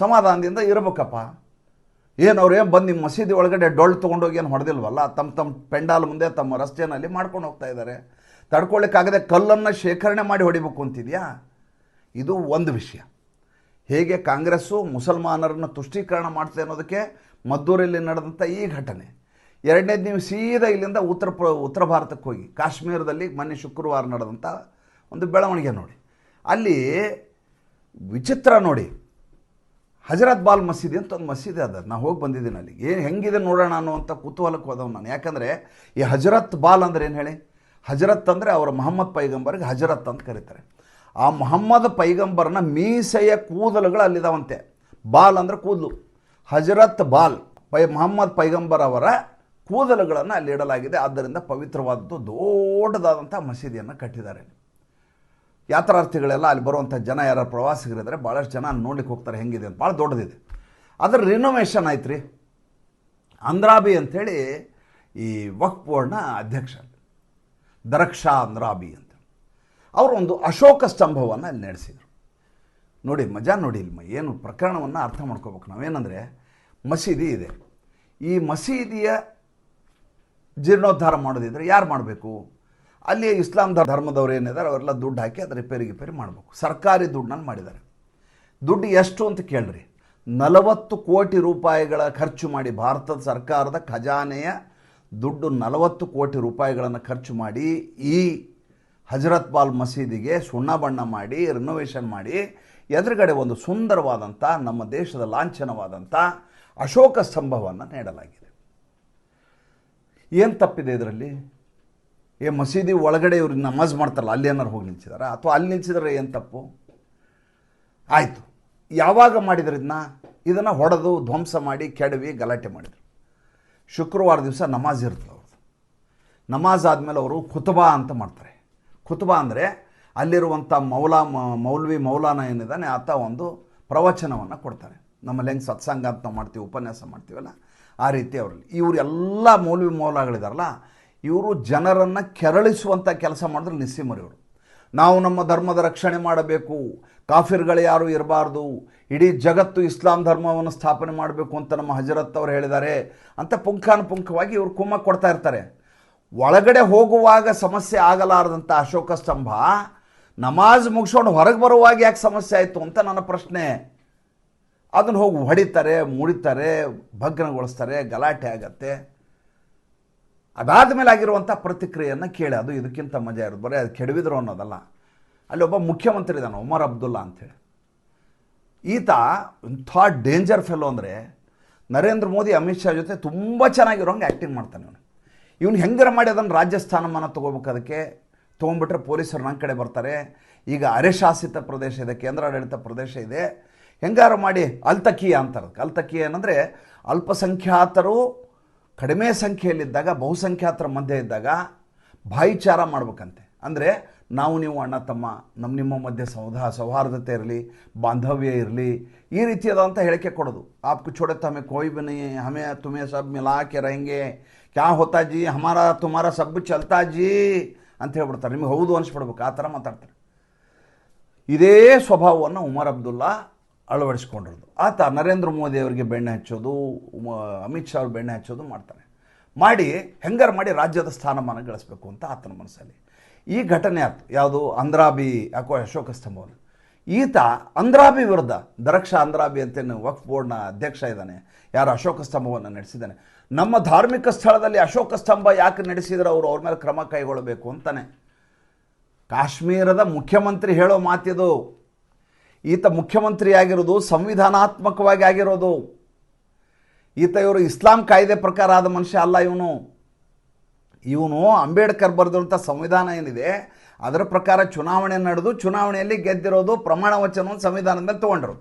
ಸಮಾಧಾನದಿಂದ ಇರಬೇಕಪ್ಪ. ಏನು ಅವ್ರು ಏನು ಬಂದು ನಿಮ್ಮ ಮಸೀದಿ ಒಳಗಡೆ ಡೊಳ್ಳು ತೊಗೊಂಡೋಗಿ ಏನು ಹೊಡೆದಿಲ್ವಲ್ಲ ತಮ್ಮ ತಮ್ಮ ಪೆಂಡಾಲ್ ಮುಂದೆ ತಮ್ಮ ರಸ್ತೆಯಲ್ಲಿ ಮಾಡ್ಕೊಂಡು ಹೋಗ್ತಾ ಇದ್ದಾರೆ ತಡ್ಕೊಳ್ಳಿಕ್ಕಾಗದೆ ಕಲ್ಲನ್ನು ಶೇಖರಣೆ ಮಾಡಿ ಹೊಡಿಬೇಕು ಅಂತಿದೆಯಾ? ಇದು ಒಂದು ವಿಷಯ. ಹೇಗೆ ಕಾಂಗ್ರೆಸ್ಸು ಮುಸಲ್ಮಾನರನ್ನು ತುಷ್ಟೀಕರಣ ಮಾಡ್ತದೆ ಅನ್ನೋದಕ್ಕೆ ಮದ್ದೂರಲ್ಲಿ ನಡೆದಂಥ ಈ ಘಟನೆ. ಎರಡನೇದು ನೀವು ಸೀದಾ ಇಲ್ಲಿಂದ ಉತ್ತರ ಪ್ರ, ಉತ್ತರ ಭಾರತಕ್ಕೆ ಹೋಗಿ. ಕಾಶ್ಮೀರದಲ್ಲಿ ಮೊನ್ನೆ ಶುಕ್ರವಾರ ನಡೆದಂಥ ಒಂದು ಬೆಳವಣಿಗೆ ನೋಡಿ. ಅಲ್ಲಿ ವಿಚಿತ್ರ ನೋಡಿ ಹಜರತ್ ಬಾಲ್ ಮಸೀದಿ ಅಂತ ಒಂದು ಮಸೀದಿ ಅದ. ನಾ ಹೋಗಿ ಬಂದಿದ್ದೀನಿ ಅಲ್ಲಿ ಏನು ಹೆಂಗಿದೆ ನೋಡೋಣ ಅನ್ನುವಂಥ ಕುತೂಹಲಕ್ಕೆ ಹೋದವ್ ನಾನು. ಯಾಕಂದರೆ ಈ ಹಜರತ್ ಬಾಲ್ ಅಂದರೆ ಏನು ಹೇಳಿ? ಹಜರತ್ ಅಂದರೆ ಅವರ ಮೊಹಮ್ಮದ್ ಪೈಗಂಬರ್ಗೆ ಹಜರತ್ ಅಂತ ಕರೀತಾರೆ. ಆ ಮೊಹಮ್ಮದ್ ಪೈಗಂಬರ್ನ ಮೀಸೆಯ ಕೂದಲುಗಳು ಅಲ್ಲಿದ್ದಾವಂತೆ ಬಾಲ್ ಅಂದರೆ ಕೂದಲು. ಹಜರತ್ ಬಾಲ್ ಪೈ ಮೊಹಮ್ಮದ್ ಪೈಗಂಬರ್ ಅವರ ಕೂದಲುಗಳನ್ನು ಅಲ್ಲಿ ಇಡಲಾಗಿದೆ. ಆದ್ದರಿಂದ ಪವಿತ್ರವಾದದ್ದು ದೊಡ್ಡದಾದಂಥ ಮಸೀದಿಯನ್ನು ಕಟ್ಟಿದ್ದಾರೆ. ಯಾತ್ರಾರ್ಥಿಗಳೆಲ್ಲ ಅಲ್ಲಿ ಬರುವಂಥ ಜನ ಯಾರು ಪ್ರವಾಸಿಗರಿದ್ರೆ ಭಾಳಷ್ಟು ಜನ ನೋಡ್ಲಿಕ್ಕೆ ಹೋಗ್ತಾರೆ, ಹೆಂಗಿದೆ ಅಂತ ಭಾಳ ದೊಡ್ಡದಿದೆ. ಅದರ ರಿನೋವೇಷನ್ ಆಯ್ತು ರೀ ಅಂದ್ರಾಬಿ ಅಂಥೇಳಿ ಈ ವಕ್ಫ್ ಬೋರ್ಡ್ನ ಅಧ್ಯಕ್ಷ ದರಕ್ಷಾ ಅಂದ್ರಾಬಿ ಅಂತ. ಅವರು ಒಂದು ಅಶೋಕ ಸ್ತಂಭವನ್ನು ಅಲ್ಲಿ ನಡೆಸಿದರು. ನೋಡಿ, ಮಜಾ ನೋಡಿ ಇಲ್ಲಿ ಏನು ಪ್ರಕರಣವನ್ನು ಅರ್ಥ ಮಾಡ್ಕೋಬೇಕು ನಾವೇನಂದರೆ ಮಸೀದಿ ಇದೆ. ಈ ಮಸೀದಿಯ ಜೀರ್ಣೋದ್ಧಾರ ಮಾಡೋದಿದ್ರೆ ಯಾರು ಮಾಡಬೇಕು? ಅಲ್ಲಿ ಇಸ್ಲಾಂ ಧರ್ಮದವ್ರು ಏನಿದ್ದಾರೆ, ಅವರೆಲ್ಲ ದುಡ್ಡು ಹಾಕಿ ಅದು ರಿಪೇರಿ ರಿಪೇರಿ ಮಾಡಬೇಕು. ಸರ್ಕಾರಿ ದುಡ್ಡನ್ನು ಮಾಡಿದ್ದಾರೆ. ದುಡ್ಡು ಎಷ್ಟು ಅಂತ ಕೇಳ್ರಿ. ನಲವತ್ತು ಕೋಟಿ ರೂಪಾಯಿಗಳ ಖರ್ಚು ಮಾಡಿ ಭಾರತದ ಸರ್ಕಾರದ ಖಜಾನೆಯ ದುಡ್ಡು ನಲವತ್ತು ಕೋಟಿ ರೂಪಾಯಿಗಳನ್ನು ಖರ್ಚು ಮಾಡಿ ಈ ಹಜರತ್ ಬಾಲ್ ಮಸೀದಿಗೆ ಸುಣ್ಣ ಬಣ್ಣ ಮಾಡಿ ರಿನೋವೇಷನ್ ಮಾಡಿ, ಎದುರುಗಡೆ ಒಂದು ಸುಂದರವಾದಂಥ ನಮ್ಮ ದೇಶದ ಲಾಂಛನವಾದಂಥ ಅಶೋಕ ಸ್ತಂಭವನ್ನು ನೀಡಲಾಗಿದೆ. ಏನು ತಪ್ಪಿದೆ ಇದರಲ್ಲಿ? ಏ, ಮಸೀದಿ ಒಳಗಡೆ ಇವ್ರು ನಮಾಜ್ ಮಾಡ್ತಾರಲ್ಲ, ಅಲ್ಲಿ ಏನಾರು ಹೋಗಿ ನಿಲ್ಸಿದಾರ ಅಥವಾ ಅಲ್ಲಿ ನಿಲ್ಸಿದ್ರೆ ಏನು ತಪ್ಪು? ಆಯಿತು. ಯಾವಾಗ ಮಾಡಿದ್ರು ಇದನ್ನ ಇದನ್ನು ಹೊಡೆದು ಧ್ವಂಸ ಮಾಡಿ, ಕೆಡವಿ, ಗಲಾಟೆ ಮಾಡಿದರು. ಶುಕ್ರವಾರ ದಿವಸ ನಮಾಜ್ ಇರ್ತದೆ ಅವ್ರದ್ದು ನಮಾಜ್ ಆದಮೇಲೆ ಅವರು ಖುತಬಾ ಅಂತ ಮಾಡ್ತಾರೆ. ಖುತಬಾ ಅಂದರೆ ಅಲ್ಲಿರುವಂಥ ಮೌಲಾ ಮೌಲ್ವಿ ಮೌಲಾನ ಏನಿದ್ದಾನೆ, ಆತ ಒಂದು ಪ್ರವಚನವನ್ನು ಕೊಡ್ತಾರೆ. ನಮ್ಮಲ್ಲಿ ಹೆಂಗೆ ಸತ್ಸಂಗ ಅಂತ ಮಾಡ್ತೀವಿ, ಉಪನ್ಯಾಸ ಮಾಡ್ತೀವಲ್ಲ, ಆ ರೀತಿ ಅವರಲ್ಲಿ. ಇವರು ಎಲ್ಲ ಮೌಲ್ವಿ ಮೌಲಾಗಳಿದಾರಲ್ಲ ಇವರು ಜನರನ್ನು ಕೆರಳಿಸುವಂಥ ಕೆಲಸ ಮಾಡಿದ್ರು ನಿಸ್ಸಿಮರಿಯವರು. ನಾವು ನಮ್ಮ ಧರ್ಮದ ರಕ್ಷಣೆ ಮಾಡಬೇಕು. ಕಾಫಿರ್ಗಳು ಯಾರು ಇರಬಾರ್ದು. ಇಡೀ ಜಗತ್ತು ಇಸ್ಲಾಂ ಧರ್ಮವನ್ನು ಸ್ಥಾಪನೆ ಮಾಡಬೇಕು ಅಂತ ನಮ್ಮ ಹಜರತ್ ಅವರು ಹೇಳಿದ್ದಾರೆ ಅಂತ ಪುಂಖಾನುಪುಂಖವಾಗಿ ಇವರು ಕುಮ್ಮ ಕೊಡ್ತಾ ಇರ್ತಾರೆ. ಒಳಗಡೆ ಹೋಗುವಾಗ ಸಮಸ್ಯೆ ಆಗಲಾರದಂಥ ಅಶೋಕ ಸ್ತಂಭ, ನಮಾಜ್ ಮುಗಿಸ್ಕೊಂಡು ಹೊರಗೆ ಬರುವಾಗ ಯಾಕೆ ಸಮಸ್ಯೆ ಆಯಿತು ಅಂತ ನನ್ನ ಪ್ರಶ್ನೆ. ಅದನ್ನು ಹೋಗಿ ಹೊಡಿತಾರೆ ಮುಡಿತಾರೆ ಭಗ್ನಗೊಳಿಸ್ತಾರೆ, ಗಲಾಟೆ ಆಗತ್ತೆ. ಅದಾದ ಮೇಲೆ ಆಗಿರುವಂಥ ಪ್ರತಿಕ್ರಿಯೆಯನ್ನು ಕೇಳಿ. ಅದು ಇದಕ್ಕಿಂತ ಮಜಾ ಇರೋದು. ಬರೀ ಅದು ಕೆಡವಿದ್ರು ಅನ್ನೋದಲ್ಲ. ಅಲ್ಲಿ ಒಬ್ಬ ಮುಖ್ಯಮಂತ್ರಿ ಇದ್ದಾನೆ ಉಮರ್ ಅಬ್ದುಲ್ಲಾ ಅಂಥೇಳಿ ಈತ ಇಂಥ ಡೇಂಜರ್ ಫೆಲೋ ಅಂದರೆ ನರೇಂದ್ರ ಮೋದಿ, ಅಮಿತ್ ಶಾ ಜೊತೆ ತುಂಬ ಚೆನ್ನಾಗಿರೋಂಗೆ ಆ್ಯಕ್ಟಿಂಗ್ ಮಾಡ್ತಾನೆ ಇವನು. ಇವನು ಹೆಂಗಾರ ಮಾಡಿ ಅದನ್ನು ರಾಜ್ಯ ಸ್ಥಾನಮಾನ ತೊಗೋಬೇಕು ಅದಕ್ಕೆ? ತೊಗೊಂಡ್ಬಿಟ್ರೆ ಪೊಲೀಸರು ನನ್ನ ಕಡೆ ಬರ್ತಾರೆ. ಈಗ ಅರೆಶಾಸಿತ ಪ್ರದೇಶ ಇದೆ, ಕೇಂದ್ರಾಡಳಿತ ಪ್ರದೇಶ ಇದೆ. ಹೆಂಗಾರು ಮಾಡಿ ಅಲ್ತಕೀಯ ಅಂತಾರೆ. ಅಲ್ತಕೀಯ ಏನಂದರೆ ಅಲ್ಪಸಂಖ್ಯಾತರು ಕಡಿಮೆ ಸಂಖ್ಯೆಯಲ್ಲಿದ್ದಾಗ ಬಹುಸಂಖ್ಯಾತರ ಮಧ್ಯೆ ಇದ್ದಾಗ ಭಾಯಿಚಾರ ಮಾಡ್ಬೇಕಂತೆ ಅಂದರೆ ನಾವು ನೀವು ಅಣ್ಣ ತಮ್ಮ ನಮ್ಮ ನಿಮ್ಮ ಮಧ್ಯೆ ಸೌಧ ಸೌಹಾರ್ದತೆ ಇರಲಿ ಬಾಂಧವ್ಯ ಇರಲಿ ಈ ರೀತಿಯಾದಂಥ ಹೇಳಿಕೆ ಕೊಡೋದು ಆಪ್ಕು छोड़े तो हमें कोई भी नहीं है हमें तुम्हें सब मिला के रहेंगे क्या होता जी हमारा तुम्हारा सब चलता जी ಅಂತ ಹೇಳ್ಬಿಡ್ತಾರೆ ನಿಮಗೆ ಹೌದು ಅನಿಸ್ಬಿಡ್ಬೇಕು ಆ ಥರ ಮಾತಾಡ್ತಾರೆ ಇದೇ ಸ್ವಭಾವವನ್ನು ಉಮರ್ ಅಬ್ದುಲ್ಲಾ ಅಳವಡಿಸ್ಕೊಂಡಿರೋದು. ಆತ ನರೇಂದ್ರ ಮೋದಿ ಅವರಿಗೆ ಬೆಣ್ಣೆ ಹಚ್ಚೋದು ಅಮಿತ್ ಶಾ ಅವ್ರು ಬೆಣ್ಣೆ ಹಚ್ಚೋದು ಮಾಡ್ತಾನೆ ಮಾಡಿ, ಹೆಂಗಾರು ಮಾಡಿ ರಾಜ್ಯದ ಸ್ಥಾನಮಾನ ಗಳಿಸ್ಬೇಕು ಅಂತ ಆತನ ಮನಸ್ಸಲ್ಲಿ. ಈ ಘಟನೆ ಆಯ್ತು ಯಾವುದು? ಅಂದ್ರಾಬಿ ಯಾಕೋ ಅಶೋಕ ಸ್ತಂಭವನ್ನು ಈತ ಅಂದ್ರಾಬಿ ವಿರುದ್ಧ ದರಕ್ಷ ಅಂದ್ರಾಬಿ ಅಂತೇನು ವಕ್ಫ್ ಬೋರ್ಡ್ನ ಅಧ್ಯಕ್ಷ ಇದ್ದಾನೆ. ಯಾರು? ಅಶೋಕ ಸ್ತಂಭವನ್ನು ನಡೆಸಿದ್ದಾನೆ. ನಮ್ಮ ಧಾರ್ಮಿಕ ಸ್ಥಳದಲ್ಲಿ ಅಶೋಕ ಸ್ತಂಭ ಯಾಕೆ ನಡೆಸಿದ್ರೆ ಅವರು? ಅವ್ರ ಮೇಲೆ ಕ್ರಮ ಕೈಗೊಳ್ಳಬೇಕು ಅಂತಾನೆ. ಕಾಶ್ಮೀರದ ಮುಖ್ಯಮಂತ್ರಿ ಹೇಳೋ ಮಾತಿದು ಈತ ಮುಖ್ಯಮಂತ್ರಿ ಆಗಿರೋದು ಸಂವಿಧಾನಾತ್ಮಕವಾಗಿ ಆಗಿರೋದು. ಈತ ಇವರು ಇಸ್ಲಾಂ ಕಾಯ್ದೆ ಪ್ರಕಾರ ಆದ ಮನುಷ್ಯ ಅಲ್ಲ ಇವನು. ಇವನು ಅಂಬೇಡ್ಕರ್ ಬರೆದಿರುವಂಥ ಸಂವಿಧಾನ ಏನಿದೆ, ಅದರ ಪ್ರಕಾರ ಚುನಾವಣೆ ನಡೆದು ಚುನಾವಣೆಯಲ್ಲಿ ಗೆದ್ದಿರೋದು ಪ್ರಮಾಣ ವಚನವನ್ನು ಸಂವಿಧಾನದಲ್ಲಿ ತೊಗೊಂಡ್ರು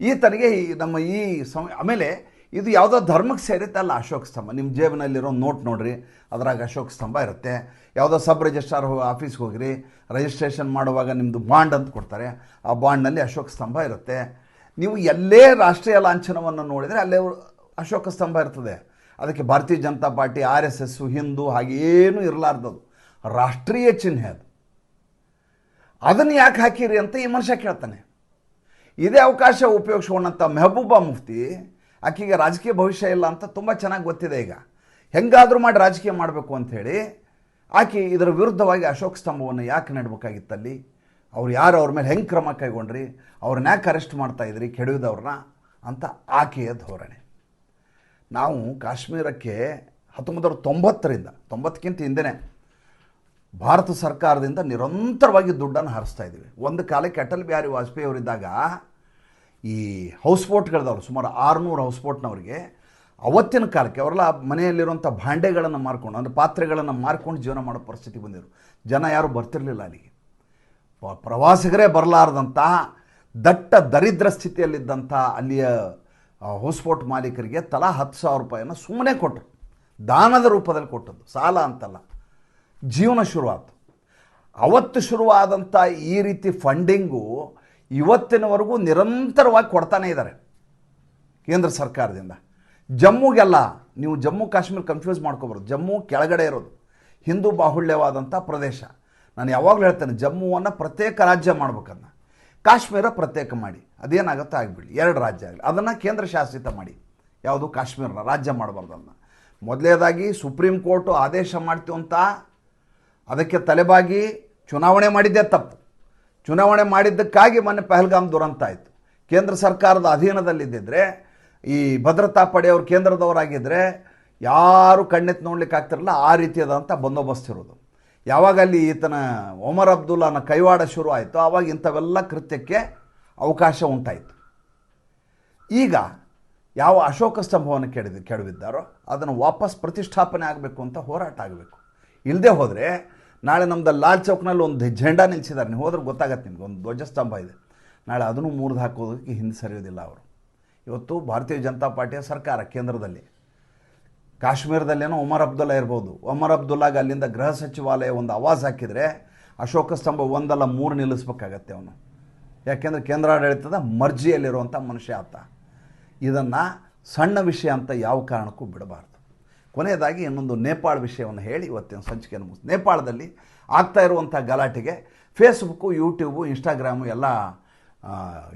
ಈತನಿಗೆ ನಮ್ಮ ಈ ಸಂ ಆಮೇಲೆ ಇದು ಯಾವುದೋ ಧರ್ಮಕ್ಕೆ ಸೇರುತ್ತೆ ಅಲ್ಲ ಅಶೋಕ್ ಸ್ತಂಭ. ನಿಮ್ಮ ಜೇಬಿನಲ್ಲಿರೋ ನೋಟ್ ನೋಡ್ರಿ, ಅದ್ರಾಗ ಅಶೋಕ್ ಸ್ತಂಭ ಇರುತ್ತೆ. ಯಾವುದೋ ಸಬ್ ರಿಜಿಸ್ಟ್ರಾರ್ ಆಫೀಸ್ಗೆ ಹೋಗಿರಿ, ರಿಜಿಸ್ಟ್ರೇಷನ್ ಮಾಡುವಾಗ ನಿಮ್ಮದು ಬಾಂಡ್ ಅಂತ ಕೊಡ್ತಾರೆ. ಆ ಬಾಂಡ್ನಲ್ಲಿ ಅಶೋಕ್ ಸ್ತಂಭ ಇರುತ್ತೆ. ನೀವು ಎಲ್ಲೇ ರಾಷ್ಟ್ರೀಯ ಲಾಂಛನವನ್ನು ನೋಡಿದರೆ ಅಲ್ಲೇ ಅಶೋಕ ಸ್ತಂಭ ಇರ್ತದೆ. ಅದಕ್ಕೆ Bharatiya Janata Party, R S S Hindu ಹಾಗೇನೂ ಇರಲಾರ್ದದು ರಾಷ್ಟ್ರೀಯ ಚಿಹ್ನೆ ಅದು. ಅದನ್ನು ಯಾಕೆ ಹಾಕಿರಿ ಅಂತ ಈ ಮನುಷ್ಯ ಕೇಳ್ತಾನೆ. ಇದೇ ಅವಕಾಶ ಉಪಯೋಗಿಸ್ಕೊಂಡಂಥ ಮೆಹಬೂಬಾ ಮುಫ್ತಿ ಆಕೆಗೆ ರಾಜಕೀಯ ಭವಿಷ್ಯ ಇಲ್ಲ ಅಂತ ತುಂಬ ಚೆನ್ನಾಗಿ ಗೊತ್ತಿದೆ ಈಗ. ಹೆಂಗಾದರೂ ಮಾಡಿ ರಾಜಕೀಯ ಮಾಡಬೇಕು ಅಂಥೇಳಿ ಆಕೆ ಇದರ ವಿರುದ್ಧವಾಗಿ ಅಶೋಕ್ ಸ್ತಂಭವನ್ನು ಯಾಕೆ ನೆಡಬೇಕಾಗಿತ್ತಲ್ಲಿ? ಅವ್ರು ಯಾರು ಅವ್ರ ಮೇಲೆ ಹೆಂಗೆ ಕ್ರಮ ಕೈಗೊಂಡ್ರಿ? ಅವ್ರನ್ನ ಯಾಕೆ ಅರೆಸ್ಟ್ ಮಾಡ್ತಾ ಇದ್ರಿ ಕೆಡವಿದವ್ರನ್ನ ಅಂತ ಆಕೆಯ ಧೋರಣೆ. ನಾವು ಕಾಶ್ಮೀರಕ್ಕೆ ಹತ್ತೊಂಬತ್ತು ನೂರ ತೊಂಬತ್ತರಿಂದ, ತೊಂಬತ್ತಕ್ಕಿಂತ ಹಿಂದೆ ಭಾರತ ಸರ್ಕಾರದಿಂದ ನಿರಂತರವಾಗಿ ದುಡ್ಡನ್ನು ಹರಿಸ್ತಾ ಇದ್ದೀವಿ. ಒಂದು ಕಾಲಕ್ಕೆ ಅಟಲ್ ಬಿಹಾರಿ ವಾಜಪೇಯಿ ಅವರಿದ್ದಾಗ ಈ ಹೌಸ್ ಬೋಟ್ಗಳದವ್ರು ಸುಮಾರು ಆರುನೂರು ಹೌಸ್ ಬೋಟ್ನವ್ರಿಗೆ ಅವತ್ತಿನ ಕಾಲಕ್ಕೆ ಅವರೆಲ್ಲ ಮನೆಯಲ್ಲಿರುವಂಥ ಭಾಂಡೆಗಳನ್ನು ಮಾರ್ಕೊಂಡು, ಅಂದರೆ ಪಾತ್ರೆಗಳನ್ನು ಮಾರ್ಕೊಂಡು ಜೀವನ ಮಾಡೋ ಪರಿಸ್ಥಿತಿ ಬಂದಿರು ಜನ ಯಾರೂ ಬರ್ತಿರಲಿಲ್ಲ ಅಲ್ಲಿಗೆ. ಪ್ರವಾಸಿಗರೇ ಬರಲಾರ್ದಂತಹ ದಟ್ಟ ದರಿದ್ರ ಸ್ಥಿತಿಯಲ್ಲಿದ್ದಂಥ ಅಲ್ಲಿಯ ಹೌಸ್ ಹೌಸ್ಬೋಟ್ ಮಾಲೀಕರಿಗೆ ತಲಾ ಹತ್ತು ಸಾವಿರ ರೂಪಾಯಿಯನ್ನು ಸುಮ್ಮನೆ ಕೊಟ್ಟರು ದಾನದ ರೂಪದಲ್ಲಿ ಕೊಟ್ಟದ್ದು. ಸಾಲ ಅಂತಲ್ಲ. ಜೀವನ ಶುರುವಾಯಿತು ಅವತ್ತು ಶುರುವಾದಂಥ ಈ ರೀತಿ ಫಂಡಿಂಗು ಇವತ್ತಿನವರೆಗೂ ನಿರಂತರವಾಗಿ ಕೊಡ್ತಾನೇ ಇದ್ದಾರೆ ಕೇಂದ್ರ ಸರ್ಕಾರದಿಂದ. ಜಮ್ಮುಗೆಲ್ಲ ನೀವು ಜಮ್ಮು ಕಾಶ್ಮೀರ ಕನ್ಫ್ಯೂಸ್ ಮಾಡ್ಕೋಬಾರ್ದು. ಜಮ್ಮು ಕೆಳಗಡೆ ಇರೋದು. ಹಿಂದೂ ಬಾಹುಳ್ಯವಾದಂಥ ಪ್ರದೇಶ. ನಾನು ಯಾವಾಗಲೂ ಹೇಳ್ತೇನೆ, ಜಮ್ಮುವನ್ನು ಪ್ರತ್ಯೇಕ ರಾಜ್ಯ ಮಾಡ್ಬೇಕನ್ನ ಕಾಶ್ಮೀರ ಪ್ರತ್ಯೇಕ ಮಾಡಿ. ಅದೇನಾಗುತ್ತೋ ಆಗಿಬಿಡಿ ಎರಡು ರಾಜ್ಯ ಆಗಲಿ. ಅದನ್ನು ಕೇಂದ್ರ ಶಾಸಿತ ಮಾಡಿ. ಯಾವುದು? ಕಾಶ್ಮೀರನ ರಾಜ್ಯ ಮಾಡಬಾರ್ದು ಮೊದಲೇದಾಗಿ ಸುಪ್ರೀಂ ಕೋರ್ಟು ಆದೇಶ ಮಾಡ್ತೀವಂತ. ಅದಕ್ಕೆ ತಲೆಬಾಗಿ ಚುನಾವಣೆ ಮಾಡಿದ್ದೇ ತಪ್ಪು. ಚುನಾವಣೆ ಮಾಡಿದ್ದಕ್ಕಾಗಿ ಮೊನ್ನೆ ಪಹಲ್ಗಾಮ್ ದುರಂತ ಆಯಿತು. ಕೇಂದ್ರ ಸರ್ಕಾರದ ಅಧೀನದಲ್ಲಿದ್ದಿದ್ರೆ, ಈ ಭದ್ರತಾ ಪಡೆಯವರು ಕೇಂದ್ರದವರಾಗಿದ್ದರೆ ಯಾರು ಕಣ್ಣೆತ್ತು ನೋಡ್ಲಿಕ್ಕೆ ಆಗ್ತಿರಲ್ಲ ಆ ರೀತಿಯಾದಂಥ ಬಂದೋಬಸ್ತ್ ಇರೋದು. ಯಾವಾಗ ಅಲ್ಲಿ ಈತನ ಒಮರ್ ಅಬ್ದುಲ್ಲಾನ ಕೈವಾಡ ಶುರು ಆಯಿತು ಆವಾಗ ಇಂಥವೆಲ್ಲ ಕೃತ್ಯಕ್ಕೆ ಅವಕಾಶ ಉಂಟಾಯಿತು. ಈಗ ಯಾವ ಅಶೋಕ ಸ್ತಂಭವನ್ನು ಕೆಡವಿ ಕೆಡವಿದ್ದಾರೋ ಅದನ್ನು ವಾಪಸ್ ಪ್ರತಿಷ್ಠಾಪನೆ ಆಗಬೇಕು ಅಂತ ಹೋರಾಟ ಆಗಬೇಕು. ಇಲ್ಲದೆ ಹೋದರೆ ನಾಳೆ ನಮ್ದು ಲಾಲ್ ಚೌಕ್ನಲ್ಲಿ ಒಂದು ಝೆಂಡಾ ನಿಲ್ಲಿಸಿದ್ದಾರೆ ನೀವು ಹೋದ್ರೆ ಗೊತ್ತಾಗತ್ತೆ ನಿಮ್ಗೆ. ಒಂದು ಧ್ವಜಸ್ತಂಭ ಇದೆ. ನಾಳೆ ಅದನ್ನು ಮುರಿದು ಹಾಕೋದಕ್ಕೆ ಹಿಂದೆ ಸರಿಯೋದಿಲ್ಲ ಅವರು. ಇವತ್ತು ಭಾರತೀಯ ಜನತಾ ಪಾರ್ಟಿಯ ಸರ್ಕಾರ ಕೇಂದ್ರದಲ್ಲಿ. ಕಾಶ್ಮೀರದಲ್ಲೇನೋ ಒಮರ್ ಅಬ್ದುಲ್ಲಾ ಇರ್ಬೋದು. ಒಮರ್ ಅಬ್ದುಲ್ಲಾಗ ಅಲ್ಲಿಂದ ಗೃಹ ಸಚಿವಾಲಯ ಒಂದು ಆವಾಜ್ ಹಾಕಿದರೆ ಅಶೋಕ ಸ್ತಂಭ ಒಂದಲ್ಲ ಮೂರು ನಿಲ್ಲಿಸ್ಬೇಕಾಗತ್ತೆ ಅವನು. ಯಾಕೆಂದರೆ ಕೇಂದ್ರಾಡಳಿತದ ಮರ್ಜಿಯಲ್ಲಿರುವಂಥ ಮನುಷ್ಯ ಆತ. ಇದನ್ನು ಸಣ್ಣ ವಿಷಯ ಅಂತ ಯಾವ ಕಾರಣಕ್ಕೂ ಬಿಡಬಾರ್ದು. ಕೊನೆಯದಾಗಿ ಇನ್ನೊಂದು ನೇಪಾಳ ವಿಷಯವನ್ನು ಹೇಳಿ ಇವತ್ತಿನ ಸಂಚಿಕೆಯನ್ನು ಮುಗಿಸ್, ನೇಪಾಳದಲ್ಲಿ ಆಗ್ತಾ ಇರುವಂಥ ಗಲಾಟೆಗೆ ಫೇಸ್ಬುಕ್ಕು ಯೂಟ್ಯೂಬು ಇನ್ಸ್ಟಾಗ್ರಾಮು ಎಲ್ಲ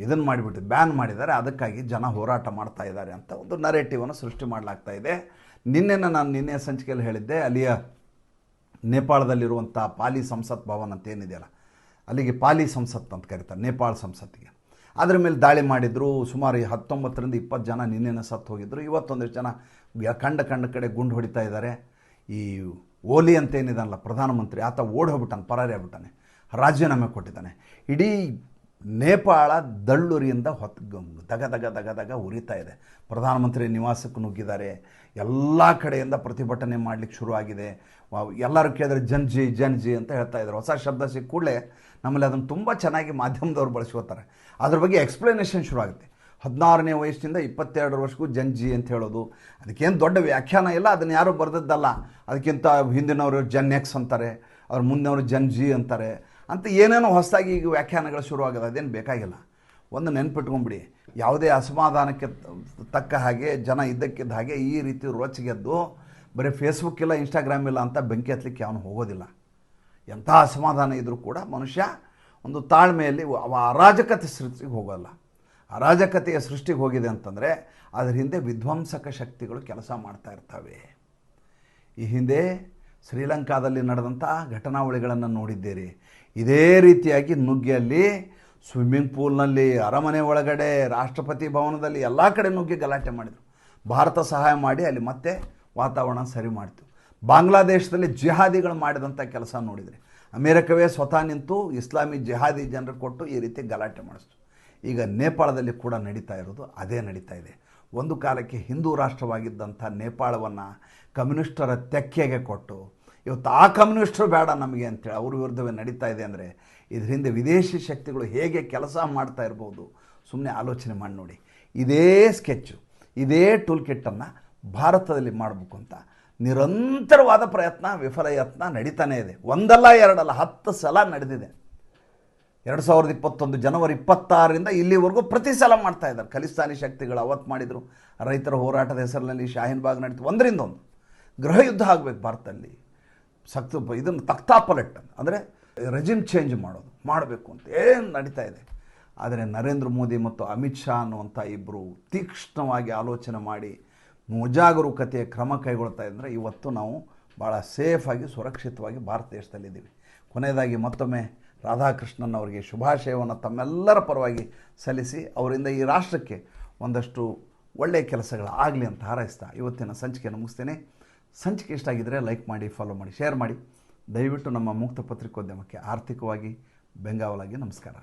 ಇದನ್ನು ಮಾಡಿಬಿಟ್ಟು, ಬ್ಯಾನ್ ಮಾಡಿದ್ದಾರೆ. ಅದಕ್ಕಾಗಿ ಜನ ಹೋರಾಟ ಮಾಡ್ತಾ ಇದ್ದಾರೆ ಅಂತ ಒಂದು ನರೇಟಿವನ್ನು ಸೃಷ್ಟಿ ಮಾಡಲಾಗ್ತಾ ಇದೆ. ನಿನ್ನೆನ ನಾನು ನಿನ್ನೆ ಸಂಚಿಕೆಯಲ್ಲಿ ಹೇಳಿದ್ದೆ, ಅಲ್ಲಿಯ ನೇಪಾಳದಲ್ಲಿರುವಂಥ ಪಾಲಿ ಸಂಸತ್ ಭವನ್ ಅಂತ ಏನಿದೆಯಲ್ಲ, ಅಲ್ಲಿಗೆ ಪಾಲಿ ಸಂಸತ್ ಅಂತ ಕರೀತಾರೆ, ನೇಪಾಳ ಸಂಸತ್ತಿಗೆ. ಅದರ ಮೇಲೆ ದಾಳಿ ಮಾಡಿದ್ರು. ಸುಮಾರು ಹತ್ತೊಂಬತ್ತರಿಂದ ಇಪ್ಪತ್ತು ಜನ ನಿನ್ನೆನ ಸತ್ತು ಹೋಗಿದ್ರು. ಇವತ್ತೊಂದಿಷ್ಟು ಜನ ಕಂಡ ಕಂಡ ಕಡೆ ಗುಂಡು ಹೊಡಿತಾ ಇದ್ದಾರೆ. ಈ ಓಲಿ ಅಂತ ಏನಿದಾನಲ್ಲ, ಪ್ರಧಾನಮಂತ್ರಿ ಆತ ಓಡಿ ಹೋಗ್ಬಿಟ್ಟಾನೆ, ಪರಾರಿ ಆಗ್ಬಿಟ್ಟಾನೆ, ರಾಜೀನಾಮೆ ಕೊಟ್ಟಿದ್ದಾನೆ. ಇಡೀ ನೇಪಾಳ ದಳ್ಳುರಿಯಿಂದ ಹೊತ್ ದಗ ದಗ ದಗ ದಗ ಉರಿತಾ ಇದೆ. ಪ್ರಧಾನಮಂತ್ರಿ ನಿವಾಸಕ್ಕೆ ನುಗ್ಗಿದ್ದಾರೆ. ಎಲ್ಲ ಕಡೆಯಿಂದ ಪ್ರತಿಭಟನೆ ಮಾಡಲಿಕ್ಕೆ ಶುರುವಾಗಿದೆ ಎಲ್ಲರೂ ಕೇಳಿದ್ರೆ ಜನ್ಜಿ ಜನ್ಜಿ ಅಂತ ಹೇಳ್ತಾ ಇದ್ದಾರೆ ಹೊಸ ಶಬ್ದ ಸಿಕ್ಕ ಕೂಡಲೇ ನಮ್ಮಲ್ಲಿ ಅದನ್ನು ತುಂಬ ಚೆನ್ನಾಗಿ ಮಾಧ್ಯಮದವ್ರು ಬಳಸ್ಕೋತಾರೆ. ಅದ್ರ ಬಗ್ಗೆ ಎಕ್ಸ್ಪ್ಲನೇಷನ್ ಶುರುವಾಗುತ್ತೆ ಹದಿನಾರನೇ ವಯಸ್ಸಿನಿಂದ ಇಪ್ಪತ್ತೆರಡು ವರ್ಷಕ್ಕೂ ಜಂಜಿ ಅಂತ ಹೇಳೋದು. ಅದಕ್ಕೇನು ದೊಡ್ಡ ವ್ಯಾಖ್ಯಾನ ಇಲ್ಲ, ಅದನ್ನು ಯಾರೂ ಬರೆದದ್ದಲ್ಲ. ಅದಕ್ಕಿಂತ ಹಿಂದಿನವರು ಜನ್ ಎಕ್ಸ್ ಅಂತಾರೆ, ಅವ್ರ ಮುಂದಿನವರು ಜನ್ ಜಿ ಅಂತಾರೆ. ಅಂತ ಏನೇನೋ ಹೊಸದಾಗಿ ಈಗ ವ್ಯಾಖ್ಯಾನಗಳು ಶುರುವಾಗದ, ಅದೇನು ಬೇಕಾಗಿಲ್ಲ. ಒಂದು ನೆನ್ಪಿಟ್ಕೊಂಬಿಡಿ, ಯಾವುದೇ ಅಸಮಾಧಾನಕ್ಕೆ ತಕ್ಕ ಹಾಗೆ, ಜನ ಇದ್ದಕ್ಕಿದ್ದ ಹಾಗೆ ಈ ರೀತಿ ರೋಚಿಗೆದ್ದು ಬರೀ ಫೇಸ್ಬುಕ್ ಇಲ್ಲ ಇನ್ಸ್ಟಾಗ್ರಾಮ್ ಇಲ್ಲ ಅಂತ ಬೆಂಕಿ ಹತ್ತಲಿಕ್ಕೆ ಅವನು ಹೋಗೋದಿಲ್ಲ. ಎಂಥ ಅಸಮಾಧಾನ ಇದ್ದರೂ ಕೂಡ ಮನುಷ್ಯ ಒಂದು ತಾಳ್ಮೆಯಲ್ಲಿ ಅವ ಅರಾಜಕತೆ ಸೃಷ್ಟಿಗೆ ಹೋಗೋಲ್ಲ. ಅರಾಜಕತೆಯ ಸೃಷ್ಟಿಗೆ ಹೋಗಿದೆ ಅಂತಂದರೆ ಅದರ ಹಿಂದೆ ವಿಧ್ವಂಸಕ ಶಕ್ತಿಗಳು ಕೆಲಸ ಮಾಡ್ತಾ ಇರ್ತವೆ. ಈ ಹಿಂದೆ ಶ್ರೀಲಂಕಾದಲ್ಲಿ ನಡೆದಂಥ ಘಟನಾವಳಿಗಳನ್ನು ನೋಡಿದ್ದೀರಿ. ಇದೇ ರೀತಿಯಾಗಿ ನುಗ್ಗಿಯಲ್ಲಿ ಸ್ವಿಮ್ಮಿಂಗ್ ಪೂಲ್ನಲ್ಲಿ ಅರಮನೆ ಒಳಗಡೆ, ರಾಷ್ಟ್ರಪತಿ ಭವನದಲ್ಲಿ ಎಲ್ಲ ಕಡೆ ನುಗ್ಗಿ ಗಲಾಟೆ ಮಾಡಿದರು. ಭಾರತ ಸಹಾಯ ಮಾಡಿ ಅಲ್ಲಿ ಮತ್ತೆ ವಾತಾವರಣ ಸರಿ ಮಾಡ್ತು. ಬಾಂಗ್ಲಾದೇಶದಲ್ಲಿ ಜಿಹಾದಿಗಳು ಮಾಡಿದಂಥ ಕೆಲಸ ನೋಡಿದರೆ. ಅಮೇರಿಕವೇ ಸ್ವತಃ ನಿಂತು ಇಸ್ಲಾಮಿ ಜಿಹಾದಿ ಜನರು ಕೊಟ್ಟು ಈ ರೀತಿ ಗಲಾಟೆ ಮಾಡಿಸ್ತು. ಈಗ ನೇಪಾಳದಲ್ಲಿ ಕೂಡ ನಡೀತಾ ಇರೋದು ಅದೇ ನಡೀತಾ ಇದೆ. ಒಂದು ಕಾಲಕ್ಕೆ ಹಿಂದೂ ರಾಷ್ಟ್ರವಾಗಿದ್ದಂಥ ನೇಪಾಳವನ್ನು ಕಮ್ಯುನಿಸ್ಟರ ತೆಕ್ಕೆಗೆ ಕೊಟ್ಟು, ಇವತ್ತು ಆ ಕಮ್ಯುನಿಸ್ಟರು ಬೇಡ ನಮಗೆ ಅಂತೇಳಿ ಅವ್ರ ವಿರುದ್ಧವೇ ನಡೀತಾ ಇದೆ ಅಂದರೆ ಇದರಿಂದ ವಿದೇಶಿ ಶಕ್ತಿಗಳು ಹೇಗೆ ಕೆಲಸ ಮಾಡ್ತಾ ಇರ್ಬೋದು ಸುಮ್ಮನೆ ಆಲೋಚನೆ ಮಾಡಿ ನೋಡಿ. ಇದೇ ಸ್ಕೆಚ್ಚು, ಇದೇ ಟೂಲ್ ಕಿಟ್ಟನ್ನು ಭಾರತದಲ್ಲಿ ಮಾಡಬೇಕು ಅಂತ ನಿರಂತರವಾದ ಪ್ರಯತ್ನ ವಿಫಲ ಯತ್ನ ನಡೀತಾನೇ ಇದೆ. ಒಂದಲ್ಲ ಎರಡಲ್ಲ, ಹತ್ತು ಸಲ ನಡೆದಿದೆ. ಎರಡು ಸಾವಿರದ ಇಪ್ಪತ್ತೊಂದು ಜನವರಿ ಇಪ್ಪತ್ತಾರರಿಂದ ಇಲ್ಲಿವರೆಗೂ ಪ್ರತಿ ಸಲ ಮಾಡ್ತಾ ಇದ್ದಾರೆ. ಖಲಿಸ್ತಾನಿ ಶಕ್ತಿಗಳು ಅವತ್ತು ಮಾಡಿದರು. ರೈತರ ಹೋರಾಟದ ಹೆಸರಿನಲ್ಲಿ ಶಾಹೀನ್ ಬಾಗ್ ನಡೀತು. ಒಂದರಿಂದ ಒಂದು. ಗೃಹ ಯುದ್ಧ ಆಗಬೇಕು ಭಾರತದಲ್ಲಿ. ಸಕ್ತ ಇದನ್ನು ತಕ್ತಾ ಪಲಟ್ ಅಂದರೆ ರೆಜಿಮ್ ಚೇಂಜ್ ಮಾಡೋದು. ಮಾಡಬೇಕು ಅಂತ ಏನು ನಡೀತಾ ಇದೆ. ಆದರೆ ನರೇಂದ್ರ ಮೋದಿ ಮತ್ತು ಅಮಿತ್ ಶಾ ಅನ್ನುವಂಥ ಇಬ್ಬರು ತೀಕ್ಷ್ಣವಾಗಿ ಆಲೋಚನೆ ಮಾಡಿ ಮುಜಾಗರೂಕತೆಯ ಕ್ರಮ ಕೈಗೊಳ್ತಾ ಇದ್ದರೆ ಇವತ್ತು ನಾವು ಭಾಳ ಸೇಫಾಗಿ ಸುರಕ್ಷಿತವಾಗಿ ಭಾರತ ದೇಶದಲ್ಲಿದ್ದೀವಿ. ಕೊನೆಯದಾಗಿ ಮತ್ತೊಮ್ಮೆ ರಾಧಾಕೃಷ್ಣನ್ ಅವರಿಗೆ ಶುಭಾಶಯವನ್ನು ತಮ್ಮೆಲ್ಲರ ಪರವಾಗಿ ಸಲ್ಲಿಸಿ ಅವರಿಂದ ಈ ರಾಷ್ಟ್ರಕ್ಕೆ ಒಂದಷ್ಟು ಒಳ್ಳೆಯ ಕೆಲಸಗಳು ಆಗಲಿ ಅಂತ ಹಾರೈಸ್ತಾ ಇವತ್ತಿನ ಸಂಚಿಕೆಯನ್ನು ಮುಗಿಸ್ತೇನೆ. ಸಂಚಿಕೆ ಇಷ್ಟ ಆಗಿದ್ದರೆ ಲೈಕ್ ಮಾಡಿ, ಫಾಲೋ ಮಾಡಿ, ಶೇರ್ ಮಾಡಿ. ದಯವಿಟ್ಟು ನಮ್ಮ ಮುಕ್ತ ಪತ್ರಿಕೋದ್ಯಮಕ್ಕೆ ಆರ್ಥಿಕವಾಗಿ ಬೆಂಗಾವಲಾಗಿ ನಮಸ್ಕಾರ.